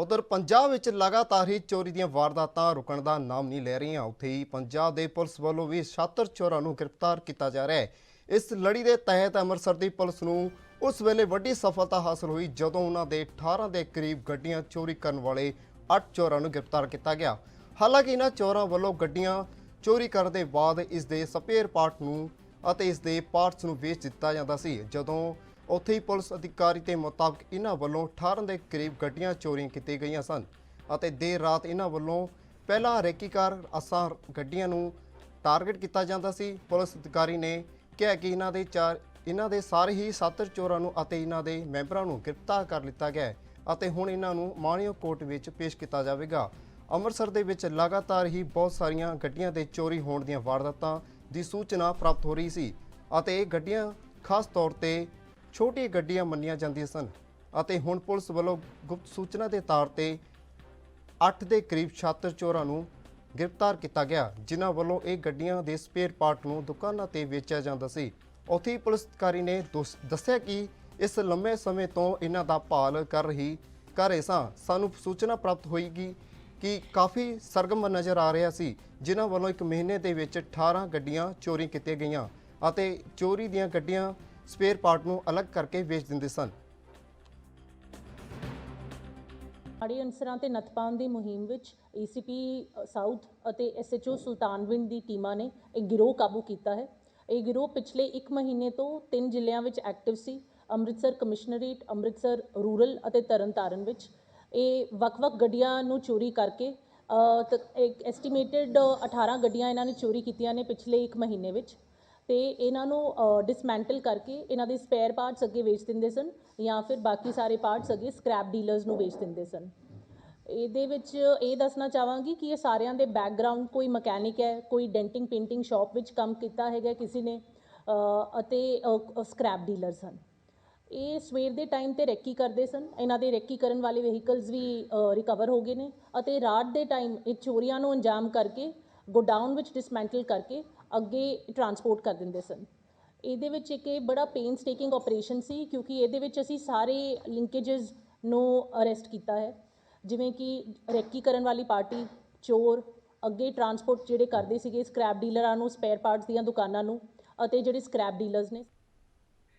ਉਧਰ ਪੰਜਾਬ ਵਿੱਚ ਲਗਾਤਾਰ ਹੀ ਚੋਰੀ ਦੀਆਂ ਵਾਰਦਾਤਾਂ ਰੁਕਣ ਦਾ ਨਾਮ ਨਹੀਂ ਲੈ ਰਹੀਆਂ। ਉੱਥੇ ਹੀ ਪੰਜਾਬ ਦੇ ਪੁਲਿਸ ਵੱਲੋਂ ਵੀ ਛਾਤਰ ਚੋਰਾਂ ਨੂੰ ਗ੍ਰਿਫਤਾਰ ਕੀਤਾ ਜਾ ਰਿਹਾ ਹੈ। ਇਸ ਲੜੀ ਦੇ ਤਹਿਤ ਅੰਮ੍ਰਿਤਸਰ ਦੀ ਪੁਲਿਸ ਨੂੰ ਉਸ ਵੇਲੇ ਵੱਡੀ ਸਫਲਤਾ ਹਾਸਲ ਹੋਈ, ਜਦੋਂ ਉਹਨਾਂ ਦੇ 18 ਦੇ ਕਰੀਬ ਗੱਡੀਆਂ ਚੋਰੀ ਕਰਨ ਵਾਲੇ 8 ਚੋਰਾਂ ਨੂੰ ਗ੍ਰਿਫਤਾਰ ਕੀਤਾ ਗਿਆ। ਹਾਲਾਂਕਿ ਇਹਨਾਂ ਚੋਰਾਂ ਵੱਲੋਂ ਗੱਡੀਆਂ ਚੋਰੀ ਕਰਨ ਦੇ ਬਾਅਦ ਇਸ ਦੇ ਸਪੇਅਰ ਪਾਰਟ ਨੂੰ ਅਤੇ ਇਸ ਦੇ ਪਾਰਟਸ ਨੂੰ ਵੇਚ ਦਿੱਤਾ ਜਾਂਦਾ ਸੀ। ਜਦੋਂ ਉੱਥੇ ਹੀ ਪੁਲਿਸ ਅਧਿਕਾਰੀ ਦੇ ਮੁਤਾਬਕ ਇਹਨਾਂ ਵੱਲੋਂ 18 ਦੇ ਕਰੀਬ ਗੱਡੀਆਂ ਚੋਰੀਆਂ ਕੀਤੀਆਂ ਗਈਆਂ ਸਨ ਅਤੇ ਦੇਰ ਰਾਤ ਇਹਨਾਂ ਵੱਲੋਂ ਪਹਿਲਾਂ ਰੇਕੀਕਾਰ ਅਸਾਂ ਗੱਡੀਆਂ ਨੂੰ ਟਾਰਗੇਟ ਕੀਤਾ ਜਾਂਦਾ ਸੀ। ਪੁਲਿਸ ਅਧਿਕਾਰੀ ਨੇ ਕਿਹਾ ਕਿ ਇਹਨਾਂ ਦੇ ਚਾਰ ਇਹਨਾਂ ਦੇ ਸਾਰੇ ਹੀ ਸਾਤਰ ਚੋਰਾਂ ਨੂੰ ਅਤੇ ਇਹਨਾਂ ਦੇ ਮੈਂਬਰਾਂ ਨੂੰ ਗ੍ਰਿਫਤਾਰ ਕਰ ਲਿੱਤਾ ਗਿਆ ਅਤੇ ਹੁਣ ਇਹਨਾਂ ਨੂੰ ਮਾਣਿਓ ਕੋਰਟ ਵਿੱਚ ਪੇਸ਼ ਕੀਤਾ ਜਾਵੇਗਾ। ਅੰਮ੍ਰਿਤਸਰ ਦੇ ਵਿੱਚ ਲਗਾਤਾਰ ਹੀ ਬਹੁਤ ਸਾਰੀਆਂ ਗੱਡੀਆਂ ਦੇ ਚੋਰੀ ਹੋਣ ਦੀਆਂ ਵਾਰਦਾਤਾਂ ਦੀ ਸੂਚਨਾ ਪ੍ਰਾਪਤ ਹੋ ਰਹੀ ਸੀ ਅਤੇ ਇਹ ਗੱਡੀਆਂ ਖਾਸ ਤੌਰ ਤੇ ਛੋਟੀਆਂ ਗੱਡੀਆਂ ਮੰਨੀਆਂ ਜਾਂਦੀਆਂ ਸਨ ਅਤੇ ਹੁਣ ਪੁਲਿਸ ਵੱਲੋਂ ਗੁਪਤ ਸੂਚਨਾ ਦੇ ਤੌਰ ਤੇ 8 ਦੇ ਕਰੀਬ ਛਾਤਰ ਚੋਰਾਂ ਨੂੰ ਗ੍ਰਿਫਤਾਰ ਕੀਤਾ ਗਿਆ, ਜਿਨ੍ਹਾਂ ਵੱਲੋਂ ਇਹ ਗੱਡੀਆਂ ਦੇ ਸਪੇਅਰ ਪਾਰਟ ਨੂੰ ਦੁਕਾਨਾਂ ਤੇ ਵੇਚਿਆ ਜਾਂਦਾ ਸੀ। ਉੱਥੇ ਹੀ ਪੁਲਿਸ ਅਧਿਕਾਰੀ ਨੇ ਦੋਸ- ਦੱਸਿਆ ਕਿ ਇਸ ਲੰਮੇ ਸਮੇਂ ਤੋਂ ਇਹਨਾਂ ਦਾ ਭਾਲ ਕਰ ਰਹੀ, ਕਰ ਰਹੇ ਸਾਂ। ਸਾਨੂੰ ਸੂਚਨਾ ਪ੍ਰਾਪਤ ਹੋਈਗੀ ਕਿ ਕਾਫੀ ਸਰਗਮ ਨਜ਼ਰ ਆ ਰਿਹਾ ਸੀ, ਜਿਨ੍ਹਾਂ ਵੱਲੋਂ ਇੱਕ ਮਹੀਨੇ ਦੇ ਵਿੱਚ 18 ਗੱਡੀਆਂ ਚੋਰੀ ਕੀਤੀਆਂ ਗਈਆਂ ਅਤੇ ਚੋਰੀ ਦੀਆਂ ਗੱਡੀਆਂ ਸਪੇਅਰ ਪਾਰਟ ਨੂੰ ਅਲੱਗ ਕਰਕੇ ਵੇਚ ਦਿੰਦੇ ਸਨ। ਮਾੜੇ ਅਨਸਰਾਂ ਤੇ ਨੱਥ ਪਾਉਣ ਦੀ ਮੁਹਿੰਮ ਵਿੱਚ ਏਸੀਪੀ ਸਾਊਥ ਅਤੇ ਐਸਐਚਓ ਸੁਲਤਾਨਵਿੰਡ ਦੀ ਟੀਮਾਂ ਨੇ ਇਹ ਗਿਰੋਹ ਕਾਬੂ ਕੀਤਾ ਹੈ। ਇਹ ਗਿਰੋਹ ਪਿਛਲੇ 1 ਮਹੀਨੇ ਤੋਂ ਤਿੰਨ ਜ਼ਿਲ੍ਹਿਆਂ ਵਿੱਚ ਐਕਟਿਵ ਸੀ। ਅੰਮ੍ਰਿਤਸਰ ਕਮਿਸ਼ਨਰੇਟ ਅੰਮ੍ਰਿਤਸਰ ਰੂਰਲ ਅਤੇ ਤਰਨਤਾਰਨ ਵਿੱਚ। ਇਹ ਵੱਖ-ਵੱਖ ਗੱਡੀਆਂ ਨੂੰ ਚੋਰੀ ਕਰਕੇ ਅ, ਤ- ਇੱਕ ਐਸਟੀਮੇਟਡ 18 ਗੱਡੀਆਂ ਇਹਨਾਂ ਨੇ ਚੋਰੀ ਕੀਤੀਆਂ ਨੇ ਪਿਛਲੇ 1 ਮਹੀਨੇ ਵਿੱਚ। ਤੇ ਇਹਨਾਂ ਨੂੰ ਡਿਸਮੈਂਟਲ ਕਰਕੇ ਇਹਨਾਂ ਦੇ ਸਪੇਅਰ ਪਾਰਟਸ ਅੱਗੇ ਵੇਚ ਦਿੰਦੇ ਸਨ ਜਾਂ ਫਿਰ ਬਾਕੀ ਸਾਰੇ ਪਾਰਟਸ ਅੱਗੇ ਸਕ੍ਰੈਪ ਡੀਲਰਸ ਨੂੰ ਵੇਚ ਦਿੰਦੇ ਸਨ। ਇਹਦੇ ਵਿੱਚ ਇਹ ਦੱਸਣਾ ਚਾਹਾਂਗੀ ਕਿ ਇਹ ਸਾਰਿਆਂ ਦੇ ਬੈਕਗ੍ਰਾਉਂਡ ਕੋਈ ਮਕੈਨਿਕ ਹੈ, ਕੋਈ ਡੈਂਟਿੰਗ ਪੇਂਟਿੰਗ ਸ਼ਾਪ ਵਿੱਚ ਕੰਮ ਕੀਤਾ ਹੈਗਾ ਕਿਸੇ ਨੇ ਅਤੇ ਸਕ੍ਰੈਪ ਡੀਲਰਸ ਹਨ। ਇਹ ਸਵੇਰ ਦੇ ਟਾਈਮ ਤੇ ਰੈਕੀ ਕਰਦੇ ਸਨ। ਇਹਨਾਂ ਦੇ ਰੈਕੀ ਕਰਨ ਵਾਲੇ ਵਹੀਕਲਸ ਵੀ ਰਿਕਵਰ ਹੋ ਗਏ ਨੇ ਅਤੇ ਰਾਤ ਦੇ ਟਾਈਮ ਇਹ ਚੋਰੀਆਂ ਨੂੰ ਅੰਜਾਮ ਕਰਕੇ ਗੋਡਾਊਨ ਵਿੱਚ ਡਿਸਮੈਂਟਲ ਕਰਕੇ ਅੱਗੇ ਟਰਾਂਸਪੋਰਟ ਕਰ ਦਿੰਦੇ ਸਨ। ਇਹਦੇ ਵਿੱਚ ਇੱਕ ਇਹ ਬੜਾ ਪੇਨ ਸਟੇਕਿੰਗ ਆਪਰੇਸ਼ਨ ਸੀ, ਕਿਉਂਕਿ ਇਹਦੇ ਵਿੱਚ ਅਸੀਂ ਸਾਰੇ ਲਿੰਕੇजेस ਨੂੰ ਅਰੈਸਟ ਕੀਤਾ ਹੈ। ਜਿਵੇਂ ਕਿ ਰੈਕੀ ਕਰਨ ਵਾਲੀ ਪਾਰਟੀ, ਚੋਰ, ਅੱਗੇ ਟਰਾਂਸਪੋਰਟ ਜਿਹੜੇ ਕਰਦੇ ਸੀਗੇ ਸਕ੍ਰੈਪ ਡੀਲਰਾਂ ਨੂੰ ਸਪੇਅਰ ਪਾਰਟਸ ਦੀਆਂ ਦੁਕਾਨਾਂ ਨੂੰ, ਅਤੇ ਜਿਹੜੇ ਸਕ੍ਰੈਪ ਡੀਲਰਸ ਨੇ।